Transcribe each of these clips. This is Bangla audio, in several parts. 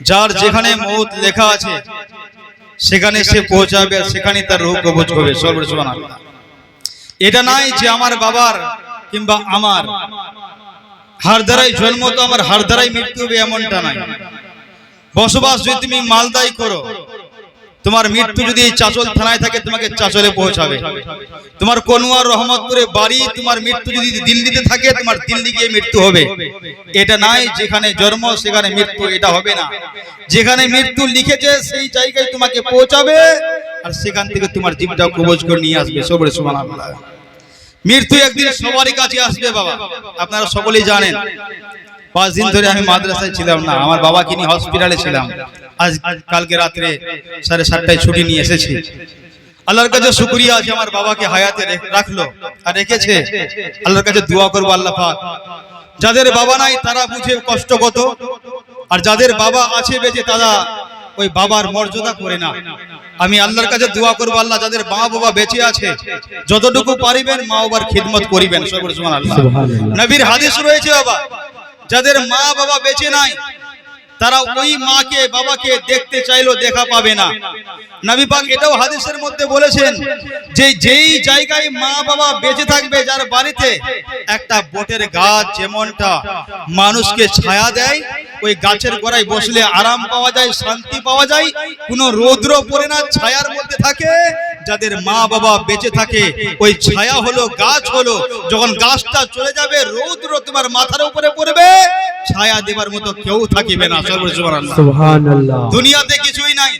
যার যেখানে সেখানে পৌঁছাবে আর তার রোগ হবে। এটা নাই যে আমার বাবার কিংবা আমার। হার দ্বারাই জন্ম তো আমার, হার দ্বারাই মৃত্যু হবে এমনটা নাই। বসবাস যদি তুমি মালদাই করো তোমার মৃত্যু যদি চাচল থানায় থাকে, তোমাকে চাচলে পৌঁছাবে। তোমার কনুয়ার রহমতপুরে বাড়ি, তোমার মৃত্যু যদি দিল্লিতে থাকে, তোমার দিল্লি গিয়ে মৃত্যু হবে। এটা নাই যেখানে জন্ম, সেখানে মৃত্যু, এটা হবে না। যেখানে মৃত্যু লিখেছে, সেই জায়গায় তোমাকে পৌঁছাবে, আর সেখান থেকে তোমার জীবটা কবজ করে নিয়ে আসবে। সবরে সমান মৃত্যু একদিন সবারই কাছে আসবে, বাবা। আপনারা সকলেই জানেন। পাঁচ দিন ধরে আমি মাদ্রাসায় ছিলাম না আমার বাবাকে নিয়ে হসপিটালে ছিলাম আজ কালকে রাত্রে সাড়ে সাতটায় ছুটি নিয়ে এসেছি। আল্লাহর কাছে শুক্রিয়া আছে আমার বাবাকে হায়াতে রাখল আর রেখেছে। আল্লাহর কাছে দোয়া করব আল্লাহ পাক। যাদের বাবা নাই তারা বুঝে কষ্ট কত আর যাদের বাবা আছে বেঁচে তারা ওই বাবার মর্যাদা করে না। আমি আল্লাহর কাছে দোয়া করব আল্লাহ যাদের মা বাবা বেঁচে আছে যতটুকু পারিবেন মা বাবার খিদমত করিবেন। নবীর হাদিস রয়েছে বাবা যাদের মা বাবা বেঁচে নাই, তারা ওই মাকে, বাবাকে দেখতে চাইলেও দেখা পাবে না। নবী পাক এটাও হাদিসের মধ্যে বলেছেন যে যেই জায়গায় মা বাবা বেঁচে থাকবে যার বাড়িতে, একটা বটের গাছ যেমনটা মানুষকে ছায়া দেয়, ওই গাছের গোড়ায় বসলে আরাম পাওয়া যায়, শান্তি পাওয়া যায়, কোনো রৌদ্র পড়ে না, ছায়ার মধ্যে থাকে যাদের মা বাবা বেঁচে থাকে ওই ছায়া হলো গাছ হলো যখন গাছটা চলে যাবে রৌদ্র তোমার মাথার উপরে পড়বে ছায়া দেবার মতো কেউ থাকিবে না। দুনিয়াতে কিছুই নাই।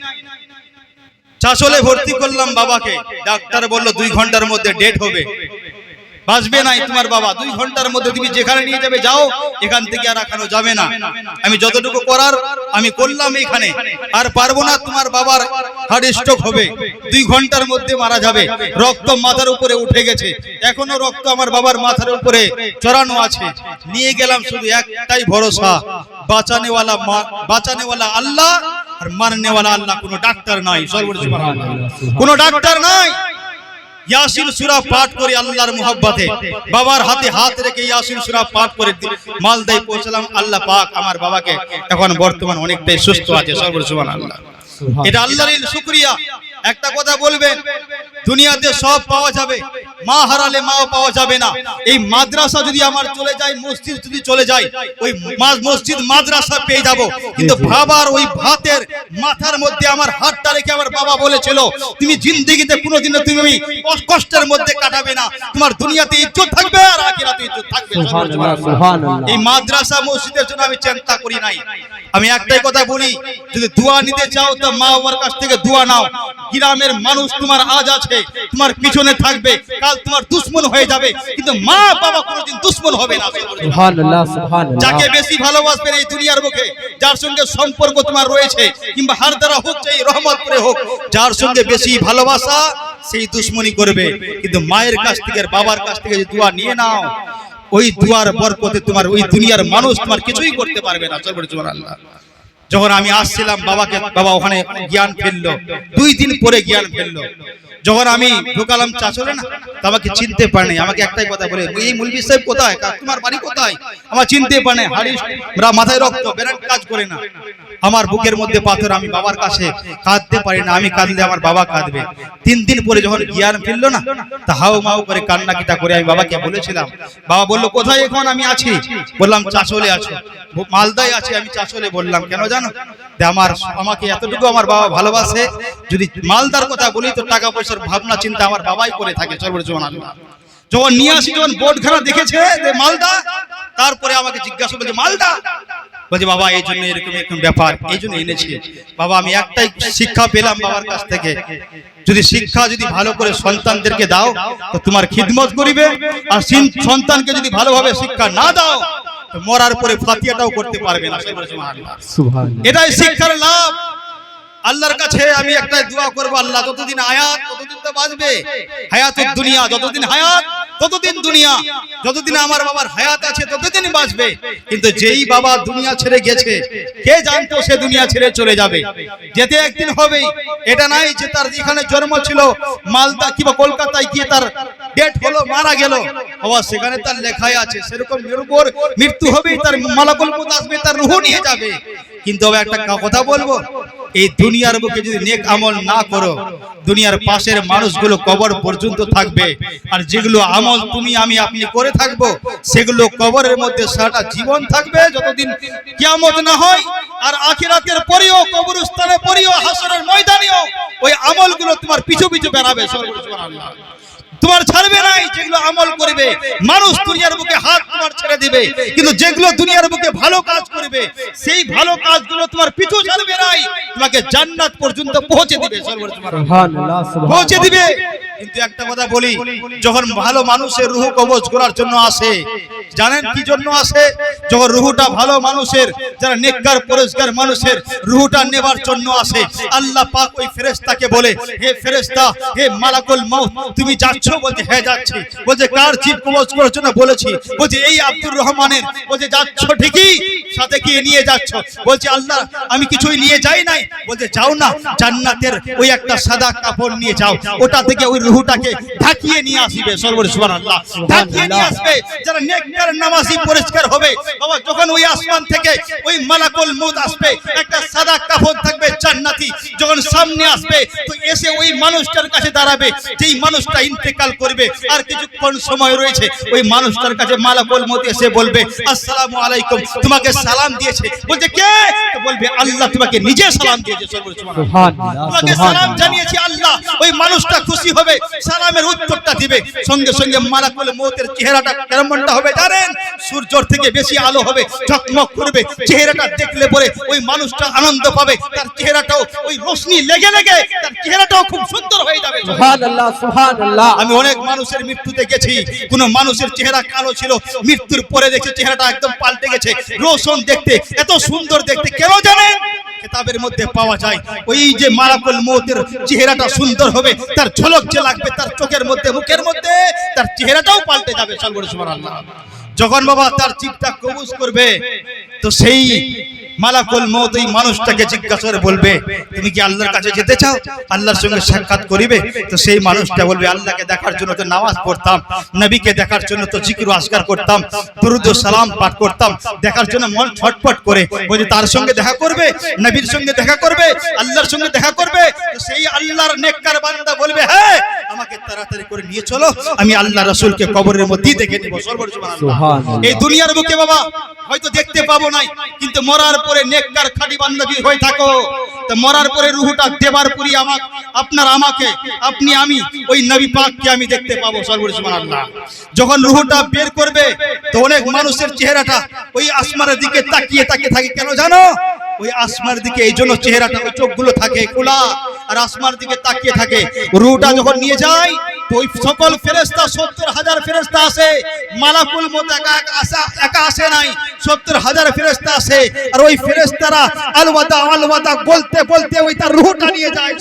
চাষলে ভর্তি করলাম বাবাকে। ডাক্তার বলল দুই ঘণ্টার মধ্যে ডেট হবে। বাঁচবে নাই তোমার বাবা। দুই ঘণ্টার মধ্যে তুমি যেখানে নিয়ে যাবে যাও, এখান থেকে আর এখানে যাবে না। আমি যতটুকু করার, আমি করলাম এখানে। আর পারব না তোমার বাবার হার্ট স্ট্রোক হবে। দুই ঘণ্টার মধ্যে মারা যাবে। রক্ত মাথার উপরে উঠে গেছে। এখনও রক্ত আমার বাবার মাথার উপরে চড়ানো আছে। নিয়ে গেলাম শুধু একটাই ভরসা। বাঁচানেওয়ালা বাঁচানেওয়ালা আল্লাহ আর মারনেওয়ালা আল্লাহ। কোনো ডাক্তার নাই। সর্বোচ্চ কোনো ডাক্তার নাই। ইয়াসিন সূরা পাঠ করে আল্লাহর মুহাব্বতে বাবার হাতে হাত রেখে ইয়াসিন সূরা পাঠ করে মালদায় পৌঁছলাম, আল্লাহ পাক আমার বাবাকে এখন বর্তমান অনেকটাই সুস্থ আছে সর্বোচ্চ আল্লাহ। এটা আল্লাহর শুকরিয়া। একটা কথা বলবেন দুনিয়াতে সব পাওয়া যাবে মা হারালে মাও পাওয়া যাবে না। এই মাদ্রাসা যদি আমার চলে যায় মসজিদ যদি চলে যায় ওই মসজিদ মাদ্রাসা পেয়ে যাব। কিন্তু বাবার ওই ভাতের মাথার মধ্যে আমার হাতটা রেখে আমার বাবা বলেছিল তুমি জিন্দেগিতে কোনোদিনও তুমি কষ্ট- কষ্টের মধ্যে কাটাবে না। তোমার দুনিয়াতে ইজ্জত থাকবে আর আখিরাতে ইজ্জত থাকবে এই মাদ্রাসা মসজিদের জন্য আমি চিন্তা করি নাই। আমি একটাই কথা বলি যদি দোয়া নিতে চাও তো মা বাবার কাছ থেকে দোয়া নাও। গ্রামের মানুষ তোমার আজ আছে তোমার পিছনে থাকবে কাল তোমার দুশ্মন হয়ে যাবে কিন্তু মা বাবা কোনোদিন দুশ্মন হবে না। সুবহানাল্লাহ সুবহানাল্লাহ। যাকে বেশি ভালোবাসবেন এই দুনিয়ার মুখে যার সঙ্গে সম্পর্ক তোমার রয়েছে কিংবা হার দ্বারা হোক চাই রহমতপুরে হোক যার সঙ্গে বেশি ভালোবাসা সেই দুশ্মনী করবে। কিন্তু মায়ের কাছ থেকে বাবার কাছ থেকে যদি দোয়া নিয়ে নাও ওই দুয়ার বরকতে তোমার ওই দুনিয়ার মানুষ তোমার কিছুই করতে পারবে না। সর্বোচ্চ আল্লাহ যখন আমি আসছিলাম বাবাকে বাবা ওখানে জ্ঞান ফেলল। দুই দিন পরে জ্ঞান ফেলল। যখন আমি ঢুকালাম চাচলে না তা আমাকে চিনতে পারেনি। আমাকে একটাই কথা বলে এই মুলবি সাহেব কোথায়? তোমার বাড়ি কোথায়? আমার চিনতে পারে হাড়ি রা- মাথায় রক্ত বেরাট কাজ করে না। আমার বুকের মধ্যে পাথর আমি বাবার কাছে কাঁদতে পারি না আমি কাঁদলে আমার বাবা কাঁদবে। তিন দিন পরে যখন জ্ঞান ফিরলো না তা হাউ মাউ করে কান্না কিটা করে আমি বাবাকে বলেছিলাম। বাবা বলল কোথায় এখন আমি আছি? বললাম চাচলে আছো। মালদায় আছি আমি চাচলে বললাম। কেন জানো? আমার আমাকে এতটুকু আমার বাবা ভালোবাসে। যদি মালদার কথা বলি তো টাকা পয়সার ভাবনা চিন্তা আমার বাবাই করে থাকে সর্বোচ্চ যখন নিয়ে আসি যখন বোর্ডখানা দেখেছে যে মালদা তারপরে আমাকে জিজ্ঞাসা করছে মালদা? বলছে বাবা এই জন্য এরকম এরকম ব্যাপার এই জন্য এনেছি। বাবা আমি একটাই শিক্ষা পেলাম বাবার কাছ থেকে। যদি শিক্ষা যদি ভালো করে সন্তানদেরকে দাও তো তোমার খিদমত করিবে। আর সন্তানকে যদি ভালোভাবে শিক্ষা না দাও মরার পরে ফাতিয়াটাও করতে পারবে না। সুবহানাল্লাহ। সুবহানাল্লাহ। এটাই শিক্ষার লাভ। আল্লাহর কাছে আমি একটা দোয়া করব, আল্লাহ যতদিন হায়াত ততদিন তো বাঁচবে। হায়াতুদ দুনিয়া, যতদিন হায়াত, ততদিন দুনিয়া। যতদিন আমার বাবার হায়াত আছে ততদিন বাঁচবে। কিন্তু যেই বাবা দুনিয়া ছেড়ে গেছে, কে জানতো সে দুনিয়া ছেড়ে চলে যাবে? যেতে একদিন হবেই। এটা নাই যে তার যেখানে জন্ম ছিল, মালদা কিংবা কলকাতায় গিয়ে তার ডেট হলো, মারা গেল। বাবা সেখানে তার লেখাই আছে, সেরকম নির্ভর মৃত্যু হবেই, তার মালাকুল আসবে, তার রুহ নিয়ে যাবে। কিন্তু একটা কথা বলব এই দুনিয়ার বুকে যদি নেক আমল না করো, দুনিয়ার পাশের মানুষগুলো কবর পর্যন্ত থাকবে। আর যেগুলো আমল তুমি, আমি, আপনি করে থাকব, সেগুলো কবরের মধ্যে সারাটা জীবন থাকবে যতদিন কিয়ামত না হয়। আর আখিরাতের পরেও কবরস্থানে পরেও, হাসরের ময়দানেও ওই আমলগুলো তোমার পিছু পিছু বেড়াবে। সুবহানাল্লাহ। তোমার ছাড়বে নাই যেগুলো আমল করবে। মানুষ দুনিয়ার বুকে হাত তোমার ছেড়ে দিবে। কিন্তু যেগুলো দুনিয়ার বুকে ভালো কাজ করবে সেই ভালো কাজগুলো তোমার পিছু ছাড়বে নাই তোমাকে জান্নাত পর্যন্ত পৌঁছে দিবে পৌঁছে দিবে। কিন্তু একটা কথা বলি যখন ভালো মানুষের রুহ কবজ করার জন্য আসে জানেন কি জন্য আসে? যখন রুহুটা ভালো মানুষের যারা নেককার পরিষ্কার মানুষের রুহুটা নেবার জন্য আসে আল্লাহ পাক ওই ফেরেশতাকে বলে হে ফেরেশতা হে মালাকুল মাউত তুমি যাচ্ছ বলছে? হ্যাঁ যাচ্ছি। বলছে, কার জীব কবজ করার জন্য বলেছি? বলছে, এই আব্দুর রহমানের। বলছে, যাচ্ছ ঠিকই, সাথে কি নিয়ে যাচ্ছ? বলছে, আল্লাহ, আমি কিছুই নিয়ে যাই নাই। বলছে, যাও না, জান্নাতের ওই একটা সাদা কাপড় নিয়ে যাও। ওটা থেকে ওই রুহুটাকে ঢাকিয়ে নিয়ে আসবে সর্বর সুবহানাল্লাহ। ঢাকিয়ে নিয়ে আসবে। যারা নেককার নামাজি পরিষ্কার হবে, বাবা, যখন ওই আসমান থেকে ওই মালাকুল মউত আসবে, একটা সাদা কাপড় থাকবে জান্নাতি। যখন সামনে আসবে, তো এসে ওই মানুষটার কাছে দাঁড়াবে। যেই মানুষটা ইন্তেকাল করবে আর কিছুক্ষণ সময় রয়েছে ওই মানুষটার কাছে মালাকুল মউত এসে বলবে আসসালামু আলাইকুম তোমাকে সালাম দিয়েছে। বলছে কে? তো বলবে আল্লাহ তোমাকে নিজে সালাম দিয়েছে। তোমাকে সালাম জানিয়েছি আল্লাহ ওই মানুষটা খুশি হবে সালামের উত্তরটা দিবে। সঙ্গে সঙ্গে মালাকুল মৌতের চেহারাটা কেমনটা হবে জানেন? সূর্যর থেকে বেশি আলো হবে ঝকমক করবে চেহারাটা দেখলে পরে ওই মানুষটা আনন্দ পাবে তার চেহারাটাও ওই রোশনি লেগে লেগে তার চেহারাটাও খুব সুন্দর হয়ে যাবে। সুবহানাল্লাহ সুবহানাল্লাহ। আমি অনেক মানুষের মৃত্যুতে গেছি কোন মানুষের চেহারা কালো ছিল। মৃত্যুর পরে দেখছি চেহারাটা একদম পাল্টে গেছে। রোশন দেখতে, এত সুন্দর দেখতে, কেন জানেন? কিতাবের মধ্যে পাওয়া যায়, ওই যে মারাকুল মৌতের চেহারাটা সুন্দর হবে, তার ঝলক যে লাগবে তার চোখের মধ্যে, মুখের মধ্যে, তার চেহারাটাও পাল্টে যাবে সুবহানাল্লাহ যখন বাবা তার চিপটা কবুজ করবে, তো সেই মালাকুল মৌত এই মানুষটাকে জিজ্ঞাসা করে বলবে, তুমি কি আল্লাহর কাছে যেতে চাও? আল্লাহর সঙ্গে সাক্ষাৎ করিবে? তো সেই মানুষটা বলবে, আল্লাহকে দেখার জন্য তো নামাজ পড়তাম, নবীকে দেখার জন্য তো জিকির আসকার করতাম, দুরুদ সালাম পাঠ করতাম, দেখার জন্য মন ছটফট করে বলছে, তার সঙ্গে দেখা করবে? নবীর সঙ্গে দেখা করবে? আল্লাহর সঙ্গে দেখা করবে? তো সেই আল্লাহর নেককার বান্দা বলবে হ্যাঁ আমাকে তাড়াতাড়ি করে নিয়ে চলো, আমি আল্লাহ রাসূলকে কবরের মধ্যেই দেখে নেব সর্বোচ্চ সুবহানাল্লাহ। এই দুনিয়ার বুকে বাবা হয়তো দেখতে পাবো নাই কিন্তু মরার পরে নেককার খাঁটি যদি হয়ে থাকো। তো মরার পরে রুহুটা দেবার পরি আমাক আপনার আমাকে আপনি আমি ওই নবী পাককে আমি দেখতে পাবো সর্বোচ্চ আল্লাহ যখন রুহুটা বের করবে তো অনেক মানুষের চেহারাটা ওই আসমানের দিকে তাকিয়ে তাকিয়ে থাকে। কেন জানো? ওই আসমার দিকে এই জন্য চেহারাটা ওই চোখগুলো থাকে খোলা আর আসমার দিকে তাকিয়ে থাকে। রুহুটা যখন নিয়ে যায় ওই সকল ফেরেস্তা সত্তর হাজার ফেরেস্তা আসে। মালাকুল মত একা আসা নাই। সত্তর হাজার ফেরেস্তা আসে। আর ওই ফেরেস্তারা আলওয়াদা আলওয়াদা বলতে বলতে ওই তার রুহটা নিয়ে যায়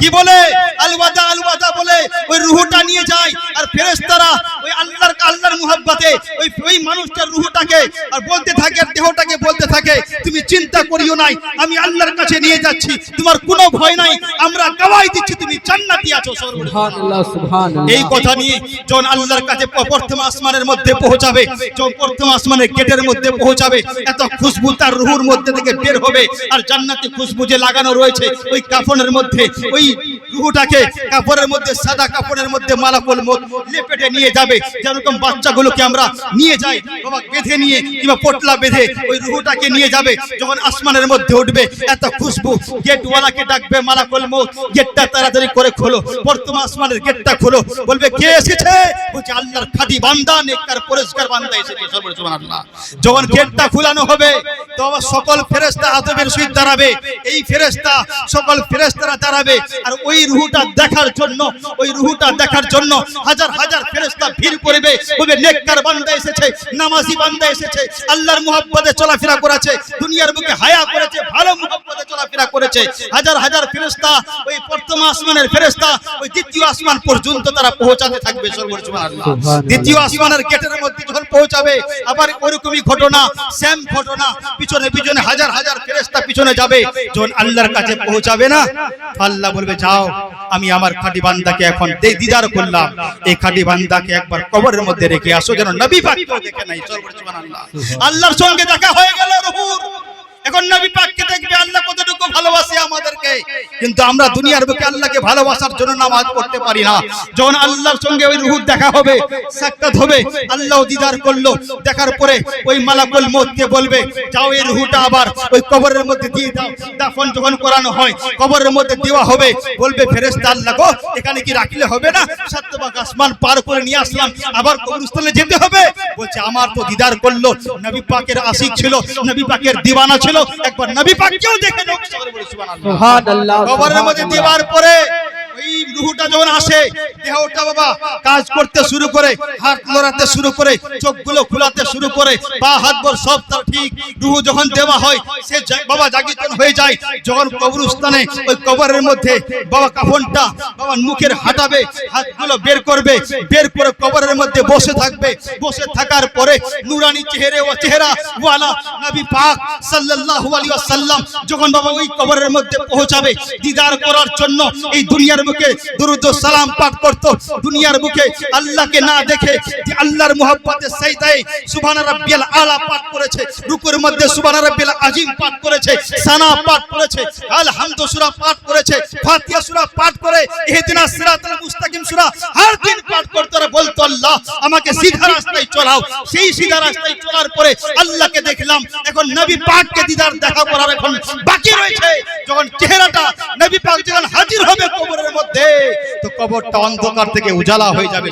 কি বলে? আলওয়াদা আলওয়াদা বলে ওই রুহটা নিয়ে যায়। আর ফেরেস্তারা ওই আল্লাহর আল্লাহর মুহাব্বতে ওই ওই মানুষটার রুহটাকে আর বলতে থাকে আর দেহটাকে বলতে থাকে তুমি চিন্তা করিও নাই আমি আল্লাহর কাছে নিয়ে যাচ্ছি। তোমার কোনো ভয় নাই আমরা গাওয়াই দিচ্ছি তুমি জান্নাতি আছো সর্বদা এই কথা নিয়ে যখন আল্লাহর কাছে প্রথম আসমানের মধ্যে পৌঁছাবে, যখন প্রথম আসমানের গেটের মধ্যে পৌঁছাবে, এত খুশবু তার রুহুর মধ্যে থেকে বের হবে, আর জান্নাতি খুশবু যে লাগানো রয়েছে, ওই কাফনের মধ্যে, ওই রুহুটাকে কাপড়ের মধ্যে, সাদা কাপড়ের মধ্যে মালাকুল লেপেটে নিয়ে যাবে, যেরকম বাচ্চাগুলোকে আমরা নিয়ে যাই, বাবা বেঁধে নিয়ে কিংবা পটলা বেঁধে ওই রুহুটাকে নিয়ে যাবে, যখন আসমানের মধ্যে উঠবে, এত খুশবু গেটওয়ালাকে ডাকবে মালাকুল মত গেটটা তাড়াতাড়ি করে খোলো। প্রথম আসমানের গেটটা খোলো। বলবে, কে এসেছে? বলছে, আল্লাহর খাঁটি বান্দা, নেককার, পরিষ্কার বান্দা এসেছে। সুবহানাল্লাহ। যখন গেটটা খোলানো হবে, তো আবার সকল ফেরেশতা আদবের সহিত দাঁড়াবে। এই ফেরেশতা, সকল ফেরেশতারা দাঁড়াবে। আর ওই রুহুটা দেখার জন্য, ওই রুহুটা দেখার জন্য হাজার হাজার ফেরেশতা ভিড় করবে। বলবে, নেককার বান্দা এসেছে, নামাজি বান্দা এসেছে, আল্লাহর মুহাব্বতে চলাফেরা করেছে, দুনিয়ার বুকে হায়া করেছে, ভালো মুহাব্বতে চলাফেরা করেছে। হাজার হাজার ফেরেশতা, ওই প্রথম আসমানের ফেরেশতা, ওই দ্বিতীয় আসমান পর্যন্ত তারা পৌঁছাতে থাকবে। দ্বিতীয় আসমানের গেটের মধ্যে যখন পৌঁছাবে আবার ওরকমই ঘটনা সেম ঘটনা পিছনে পিছনে হাজার হাজার ফেরেশতা পিছনে যাবে যখন আল্লাহর কাছে পৌঁছাবে না আল্লাহ বলবে যাও আমি আমার খাঁটি বান্দাকে এখন দিদার করলাম। এই খাঁটি বান্দাকে একবার কবরের মধ্যে রেখে আসো যেন নবী পাককেও দেখে নাই আল্লাহর সঙ্গে দেখা হয়ে গেল রহুর। এখন নবী পাককে দেখবে আল্লাহ কতটুকু ভালোবাসে আমাদেরকে। কিন্তু আমরা দুনিয়ার বুকে আল্লাহকে ভালোবাসার জন্য নামাজ পড়তে পারি না। যখন আল্লাহর সঙ্গে ওই রুহুর দেখা হবে, সাক্ষাৎ হবে, আল্লাহ দিদার করল। দেখার পরে ওই মালাকুল মউতকে বলবে, যাও এই রুহুটা আবার ওই কবরের মধ্যে দিয়ে দাও। দাফন যখন করানো হয়, কবরের মধ্যে দেওয়া হবে, বলবে, ফেরেশতা আল্লাহ গো, এখানে কি রাখলে হবে না? সাতবাগ আসমান পার করে নিয়ে আসলাম, আবার কবরস্থানে যেতে হবে? বলছে, আমার তো দিদার করল। নবী পাকের আশিক ছিল, নবী পাকের দিওয়ানা ছিল। একবার নবী পাককেও দেখে নাও সুবহানাল্লাহ সুবহানাল্লাহ কবরের মধ্যে দেওয়ার পরে ওই রুহুটা হাত বর করবে, বের করে কবরের মধ্যে বসে থাকবে। বসে থাকার পরে নুরানি চেহারে ও চেহারা যখন বাবা ওই কবরের মধ্যে পৌঁছাবে, দিদার করার জন্য এই দুনিয়ার বুকে দুরুদ সালাম পাঠ করত। দুনিয়ার বুকে আল্লাহকে না দেখে যে আল্লাহর মুহাব্বতে সাইদায়ে সুবহান রাব্বিয়াল আলা পাঠ করেছে, রুকুর মধ্যে সুবহান রাব্বিয়াল আজিম পাঠ করেছে, সানা পাঠ করেছে, আলহামদ সূরা পাঠ করেছে, ফাতিহা সূরা পাঠ করে ইহদিনাস সিরাতাল মুস্তাকিম সূরা হর দিন পাঠ করতে। বলতো আল্লাহ আমাকে সিধা রাস্তায় চলাও। সেই সিধা রাস্তায় চলার পরে আল্লাহকে দেখলাম এখন নবী পাককে দিদার দেখা করার এখন বাকি রয়েছে। যখন চেহারাটা নবী পাক যখন হাজির হবে কবরের মধ্যে তো কবরটা অন্ধকার থেকে উজালা হয়ে যাবে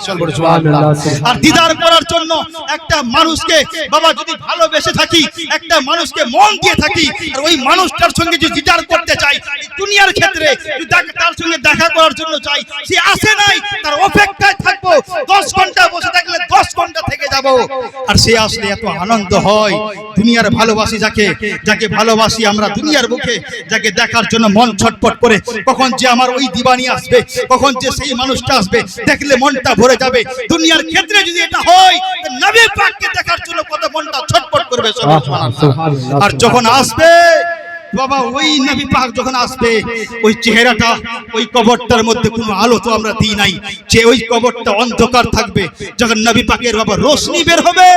আর দিদার করার জন্য একটা মানুষকে বাবা যদি ভালোবেসে থাকি একটা মানুষকে মন দিয়ে থাকি আর ওই মানুষটার সঙ্গে যদি দিদার করতে চাই দুনিয়ার ক্ষেত্রে যদি তার সঙ্গে দেখা করার জন্য চাই সে আসে নাই তার অপেক্ষায় থাকব দশ ঘণ্টা বসে থাকলে দশ ঘণ্টা থেকে যাব। আর সে আসলে এত আনন্দ হয় দুনিয়ার ভালোবাসি যাকে যাকে ভালোবাসি আমরা দুনিয়ার বুকে যাকে দেখার জন্য মন ছটপট করে কখন যে আমার ওই দিবানি আসবে কখন যে সেই মানুষটা আসবে দেখলে মনটা ভরে যাবে। দুনিয়ার ক্ষেত্রে যদি এটা হয় নবী পাককে দেখার জন্য কত মনটা ছটপট করবে আর যখন আসবে বাবা ওই নবী পাক যখন আসবে ওই চেহারাটা ওই কবরটার মধ্যে কোনো আলো তো আমরা দিই নাই। যে ওই কবরটা অন্ধকার থাকবে যখন নবী পাকের বাবা রোশনি বের হবে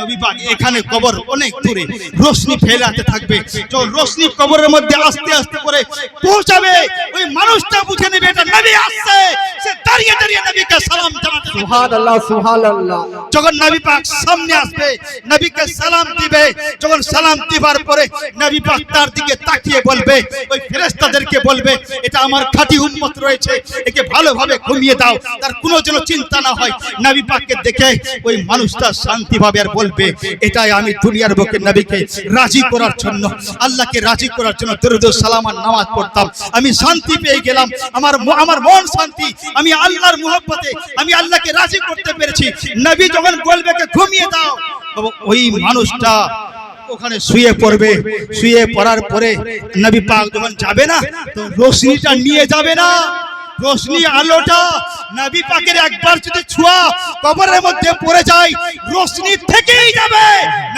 নবী পাক এখানে কবর অনেক দূরে রোশনি ফেলাতে থাকবে। যখন রোশনি কবরের মধ্যে আস্তে আস্তে করে পৌঁছাবে ওই মানুষটা বুঝে নেবে এটা নবী আসছে। সে দাঁড়িয়ে দাঁড়িয়ে নবীকে সালাম জানাতে সুবহানাল্লাহ সুবহানাল্লাহ। যখন নবী পাক সামনে আসবে নবীকে সালাম দিবে যখন সালাম দিবার পরে নবী পাক তার দিকে তাকিয়ে বলবে, ওই ফেরেশতাদেরকে বলবে, এটা আমার খাঁটি উম্মত রয়েছে, একে ভালোভাবে ঘুমিয়ে দাও, তার কোনো যেন চিন্তা না হয়। নবী পাককে দেখে ওই মানুষটা শান্তি ভাবে আর বলবে, এটাই আমি দুনিয়ার বুকে নবীকে রাজি করার জন্য, আল্লাহকে রাজি করার জন্য দরুদ সালাম আর নামাজ পড়তাম। আমি শান্তি পেয়ে গেলাম, আমার আমার মন শান্তি, আমি আল্লাহর মুহাব্বতে, আমি আল্লাহকে রাজি করতে পেরেছি। নবী যখন বলবে ঘুমিয়ে দাও ওই মানুষটা ওখানে শুয়ে পড়বে। শুয়ে পড়ার পরে নবী পাক যখন যাবে না, তো রশ্মিটা নিয়ে যাবে না। রোশনি আলোটা নবী পাকের একবার যদি ছোঁয়া কবরের মধ্যে পড়ে যায় রোশনি থেকেই যাবে।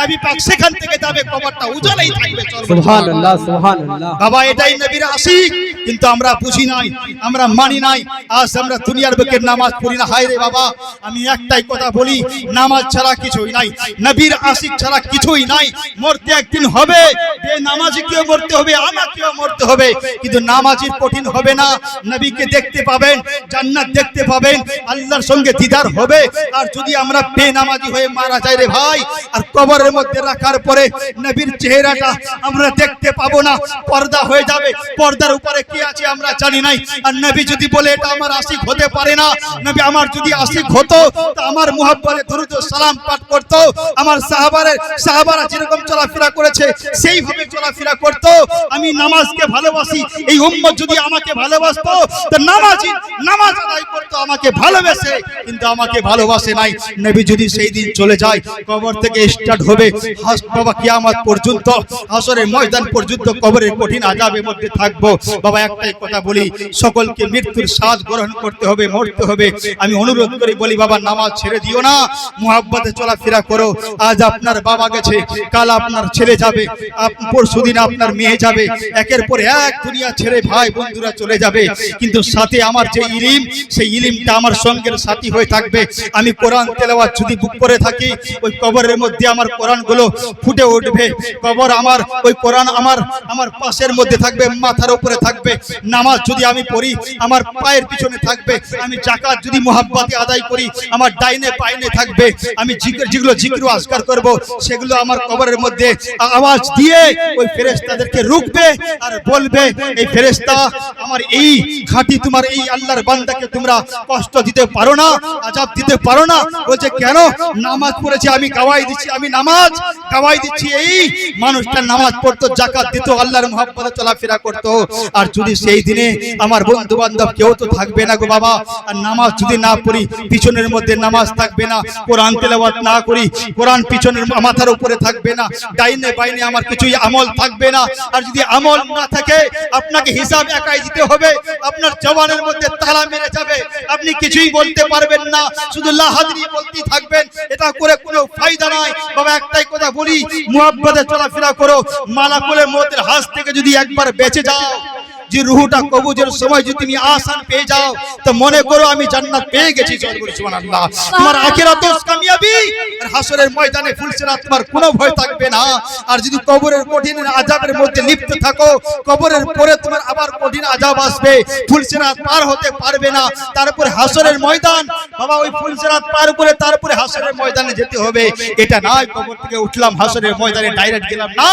নবী পাক সেখান থেকে যাবে কবরটা উজালাই থাকবে সুবহানাল্লাহ সুবহানাল্লাহ। বাবা এটাই নবীর আশিক কিন্তু আমরা বুঝি নাই আমরা মানি নাই। আজ আমরা দুনিয়ার বুকের নামাজ পড়ি না। হায় রে বাবা আমি একটাই কথা বলি নামাজ ছাড়া কিছুই নাই নবীর আশিক ছাড়া কিছুই নাই। মরতে একদিন হবে বে নামাজি কেউ মরতে হবে আমাকেও মরতে হবে কিন্তু নামাজির কঠিন হবে না। নবীকে দেখতে পাবেন, জান্নাত দেখতে পাবেন, আল্লাহর সঙ্গে দিদার হবে। আর যদি আমরা বেনামাজি হয়ে মারা যাই রে ভাই, আর কবরের মধ্যে রাখার পরে নবীর চেহারাটা আমরা দেখতে পাবো না, পর্দা হয়ে যাবে। পর্দার উপরে কি আছে আমরা জানি নাই। আর নবী যদি বলে, এটা আমার আশিক হতে পারে না। নবী, আমার যদি আশিক হতো, তো আমার মুহাব্বতে দরুদ সালাম পাঠ করতো। আমার সাহাবারের সাহাবারা যেরকম চলাফেরা করেছে, সেইভাবে চলাফেরা করতো। আমি নামাজকে ভালোবাসি, এই উম্মত যদি আমাকে ভালোবাসতো, তো সকলকে মৃত্যুর গ্রহণ করতে হবে, মরতে হবে। আমি অনুরোধ করি, বলি, বাবা, নামাজ ছেড়ে দিও না। মুহাব্বতে চলাফেরা করো। আজ আপনার বাবা গেছে, কাল আপনার ছেলে যাবে পরশুদিন আপনার মেয়ে যাবে। একের পর এক দুনিয়া ছেড়ে ভাই বন্ধুরা চলে যাবে। কিন্তু সাথে আমার যে ইলিম, সেই ইলিমটা আমার সঙ্গের সাথী হয়ে থাকবে। আমি কোরআন তেলাওয়াত যদি বুক করে থাকি, ওই কবরের মধ্যে আমার কোরআনগুলো ফুটে উঠবে। কবর আমার, ওই কোরআন আমার আমার পাশের মধ্যে থাকবে, মাথার উপরে থাকবে। নামাজ যদি আমি পড়ি, আমার পায়ের পিছনে থাকবে। আমি জাকাত যদি মোহাব্বতে আদায় করি, আমার ডাইনে পাইনে থাকবে। আমি যেগুলো জিকির আজকার করব, সেগুলো আমার কবরের মধ্যে আওয়াজ দিয়ে ওই ফেরেশতাদেরকে রুখবে আর বলবে, এই ফেরেশতা, আমার এই খাঁটি তোমার এই আল্লাহর বান্দাকে তোমরা কষ্ট দিতে পারো না, আজাব দিতে পারো না। বলছে, কেন? নামাজ পড়েছে, আমি গাওয়াই দিচ্ছি, আমি নামাজ গাওয়াই দিচ্ছি। এই মানুষটা নামাজ পড়তো জাকাত দিত, আল্লাহর মহাব্বতে চলাফেরা করতো। আর যদি সেই দিনে আমার বন্ধু বান্ধব কেউ তো থাকবে না গো বাবা, আর নামাজ যদি না পড়ি, পিছনের মধ্যে নামাজ থাকবে না, কোরআন তেলাওয়াত না করি, কোরআন পিছনের মাথার উপরে থাকবে না, ডাইনে বাইনে আমার কিছুই আমল থাকবে না। আর যদি আমল না থাকে, আপনাকে হিসাব একাই দিতে হবে, আপনার জবানের মধ্যে তালা মেরে যাবে। আপনি কিছুই বলতে পারবেন না। শুধু লাহাদি বলতেই থাকবেন। এটা করে কোনো ফায়দা নাই। বাবা, একটাই কথা বলি, মুহাব্বতে চলাফেরা করো। মালাকুলের মধ্যে হাত থেকে যদি একবার বেঁচে যাও, যে রুহুটা কবুজের সময় যদি তুমি আসান পেয়ে যাও, তো মনে করো আমি জান্নাত পেয়ে গেছি। জয় বলি সুবহানাল্লাহ। তোমার আখিরাত কামিয়াবি। হাসরের ময়দানে ফুলসিরাত তোমার কোনো ভয় থাকবে না। আর যদি কবরের কঠিন আজাবের মধ্যে লিপ্ত থাকো, কবরের পরে তোমার আবার কঠিন আজাব আসবে। ফুলসিরাত পার হতে পারবে না। তারপরে হাসরের ময়দান। বাবা, ওই ফুলসিরাত পার করে তারপরে হাসরের ময়দানে যেতে হবে। এটা নয়, কবর থেকে উঠলাম, হাসরের ময়দানে ডাইরেক্ট গেলাম। না!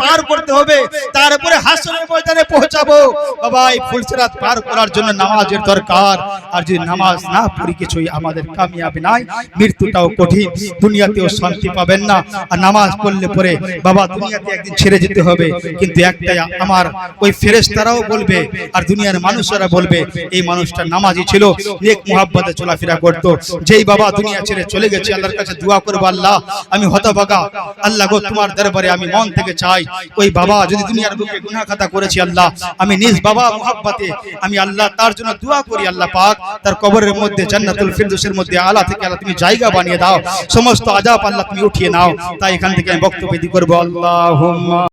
পার করতে হবে তারপরে হাসরের ময়দানে পৌঁছাবো। বাবা, এই ফুলসেরাত পার করার জন্য নামাজের দরকার। আর যদি নামাজ না পড়ি, কিছুই আমাদের কামিয়াবি নাই, মৃত্যুটাও কঠিন, দুনিয়াতেও শান্তি পাবেন না। আর নামাজ পড়লে পরে, বাবা, দুনিয়াতে একদিন ছেড়ে যেতে হবে। কিন্তু একটাই আমার, ওই ফেরেশতারাও বলবে, আর দুনিয়ার মানুষেরা বলবে, এই মানুষটা নামাজি ছিল, নেক মুহাব্বতে চলাফেরা করতো। যেই বাবা দুনিয়া ছেড়ে চলে গেছে, আল্লাহর কাছে দোয়া করব, আল্লাহ, আমি হতভাগা। আল্লাহ গো, তোমার দরবারে আমি মন থেকে চাই, ওই বাবা, যদি দুনিয়ার বুকে গুনা খাতা করেছি আল্লাহ, আমি নিজ বাবা মুহাব্বতে, আমি আল্লাহ, তার জন্য দোয়া করি আল্লাহ পাক, তার কবরের মধ্যে, জান্নাতুল ফিরদৌসের মধ্যে, আলা থেকে আল্লাহ তুমি জায়গা বানিয়ে দাও, সমস্ত আজাব আল্লাহ তুমি উঠিয়ে নাও, তাই এখান থেকে আমি বক্তব্য করব, আল্লাহুম্মা।